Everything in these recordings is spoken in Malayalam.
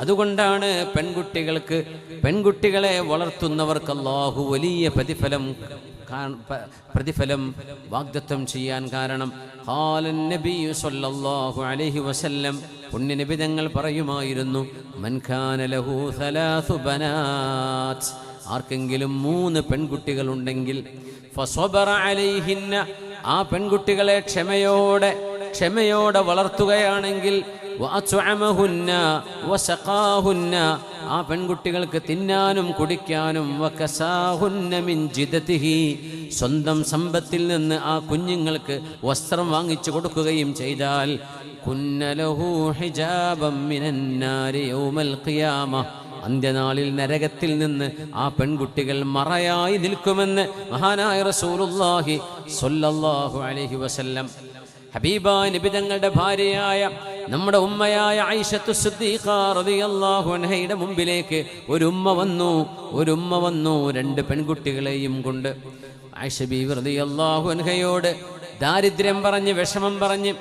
അതുകൊണ്ടാണ് പെൺകുട്ടികൾക്ക് പെൺകുട്ടികളെ വളർത്തുന്നവർക്ക് അല്ലാഹു വലിയ പ്രതിഫലം പ്രതിഫലം വാഗ്ദത്വം ചെയ്യാൻ കാരണം ഹാലൻ നബിയു സല്ലല്ലാഹു അലൈഹി വസല്ലം പുണ്യനബി തങ്ങൾ പറയുമായിരുന്നു ലഹു സലാസു ബനാത് ആർക്കെങ്കിലും മൂന്ന് പെൺകുട്ടികളുണ്ടെങ്കിൽ ഫസ്വബറ അലൈഹിന്ന ആ പെൺകുട്ടികളെ ക്ഷമയോടെ ക്ഷമയോടെ വളർത്തുകയാണെങ്കിൽ ആ പെൺകുട്ടികൾക്ക് തിന്നാനും കുടിക്കാനും സ്വന്തം സമ്പത്തിൽ നിന്ന് ആ കുഞ്ഞുങ്ങൾക്ക് വസ്ത്രം വാങ്ങിച്ചു കൊടുക്കുകയും ചെയ്താൽ അന്ത്യനാളിൽ നരകത്തിൽ നിന്ന് ആ പെൺകുട്ടികൾ മറയായി നിൽക്കുമെന്ന് മഹാനായ റസൂലുള്ളാഹി സ്വല്ലല്ലാഹു അലൈഹി വസല്ലം ഹബീബ നബി തങ്ങളുടെ ഭാര്യയായ നമ്മുടെ ഉമ്മയായ ഐഷത്തു സുദ്ദീഖാറിയാഹുനഹയുടെ മുമ്പിലേക്ക് ഒരു ഉമ്മ വന്നു. ഒരു ഉമ്മ വന്നു. രണ്ട് പെൺകുട്ടികളെയും കൊണ്ട്. ആയിഷ ബീവി റളിയല്ലാഹു അൻഹയോട് ദാരിദ്ര്യം പറഞ്ഞ് വിഷമം പറഞ്ഞ്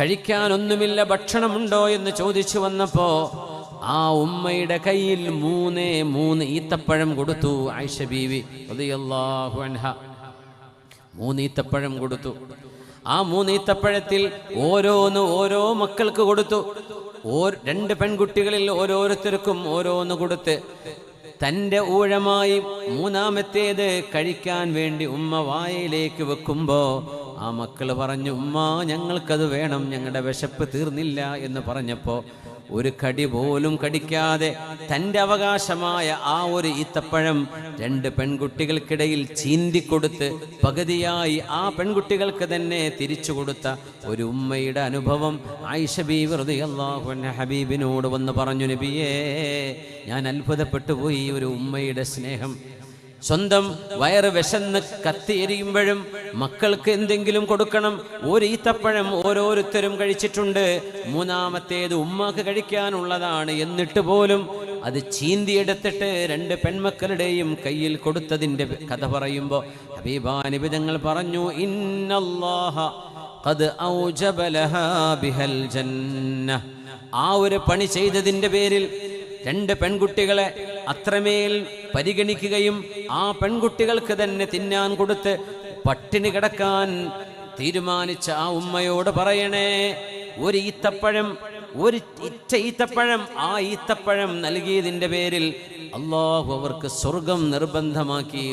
കഴിക്കാനൊന്നുമില്ല ഭക്ഷണമുണ്ടോ എന്ന് ചോദിച്ചു വന്നപ്പോ ആ ഉമ്മയുടെ കയ്യിൽ മൂന്നേ മൂന്ന് ഈത്തപ്പഴം കൊടുത്തു ആയിഷ ബീവി റളിയല്ലാഹു അൻഹ. മൂന്ന് ഈത്തപ്പഴം കൊടുത്തു. ആ മൂന്ന് ഈത്തപ്പഴത്തിൽ ഓരോന്ന് ഓരോ മക്കൾക്ക് കൊടുത്തു. ഓ രണ്ട് പെൺകുട്ടികളിൽ ഓരോരുത്തർക്കും ഓരോന്ന് കൊടുത്ത്. തന്റെ ഊഴമായി മൂന്നാമത്തേത് കഴിക്കാൻ വേണ്ടി ഉമ്മ വായയിലേക്ക് വെക്കുമ്പോ ആ മക്കൾ പറഞ്ഞു ഉമ്മ ഞങ്ങൾക്കത് വേണം ഞങ്ങളുടെ വിശപ്പ് തീർന്നില്ല എന്ന് പറഞ്ഞപ്പോൾ ഒരു കടി പോലും കടിക്കാതെ തന്റെ അവകാശമായ ആ ഒരു ഈത്തപ്പഴം രണ്ട് പെൺകുട്ടികൾക്കിടയിൽ ചീന്തിക്കൊടുത്ത് പകുതിയായി ആ പെൺകുട്ടികൾക്ക് തന്നെ തിരിച്ചു കൊടുത്ത ഒരു ഉമ്മയുടെ അനുഭവം ആയിഷ ബി വെറുതെ അള്ളാഹു ഹബീബിനോട് വന്ന് പറഞ്ഞു നബിയേ ഞാൻ അത്ഭുതപ്പെട്ടു പോയി ഒരു ഉമ്മയുടെ സ്നേഹം. സ്വന്തം വയറ് വിശന്ന് കത്തിയെരിയുമ്പോഴും മക്കൾക്ക് എന്തെങ്കിലും കൊടുക്കണം. ഒരു ഈത്തപ്പഴം ഓരോരുത്തരും കഴിച്ചിട്ടുണ്ട്. മൂന്നാമത്തേത് ഉമ്മാക്ക് കഴിക്കാനുള്ളതാണ് എന്നിട്ട് പോലും അത് ചീന്തിയെടുത്തിട്ട് രണ്ട് പെൺമക്കളുടെയും കയ്യിൽ കൊടുത്തതിന്റെ കഥ പറയുമ്പോൾ ഹബീബാനിബിതങ്ങൾ പറഞ്ഞു ഇന്നല്ലാഹ ബിഹൽ ജന്ന ആ ഒരു പണി ചെയ്തതിന്റെ പേരിൽ രണ്ട് പെൺകുട്ടികളെ അത്രമേൽ പരിഗണിക്കുകയും ആ പെൺകുട്ടികൾക്ക് തന്നെ തിന്നാൻ കൊടുത്ത് പട്ടിണി കിടക്കാൻ തീരുമാനിച്ച ആ ഉമ്മയോട് പറയണേ ഒരു ഈത്തപ്പഴം ഒരു ഇറ്റ ഈത്തപ്പഴം ആ ഈത്തപ്പഴം നൽകിയതിന്റെ പേരിൽ അള്ളാഹു അവർക്ക് സ്വർഗം നിർബന്ധമാക്കി.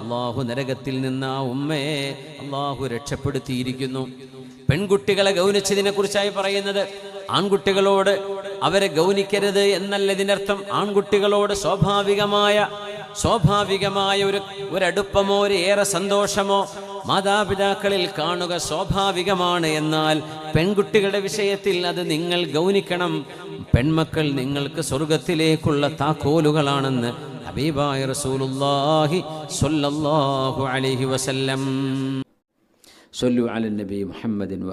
അള്ളാഹു നരകത്തിൽ നിന്ന് ആ ഉമ്മയെ അള്ളാഹു രക്ഷപ്പെടുത്തിയിരിക്കുന്നു പെൺകുട്ടികളെ ഗൗനിച്ചതിനെ കുറിച്ചായി പറയുന്നത് ആൺകുട്ടികളോട് അവരെ ഗൗനിക്കരുത് എന്നല്ല ഇതിനർത്ഥം ആൺകുട്ടികളോട് സ്വാഭാവികമായ സ്വാഭാവികമായ ഒരു ഒരടുപ്പമോ ഒരു ഏറെ സന്തോഷമോ മാതാപിതാക്കളിൽ കാണുക സ്വാഭാവികമാണ് എന്നാൽ പെൺകുട്ടികളുടെ വിഷയത്തിൽ അത് നിങ്ങൾ ഗൗനിക്കണം. പെൺമക്കൾ നിങ്ങൾക്ക് സ്വർഗത്തിലേക്കുള്ള താക്കോലുകളാണെന്ന് ഹബീബായ അലൈഹി വസല്ലം. സല്ലു നബി മുഹമ്മദിൻ വ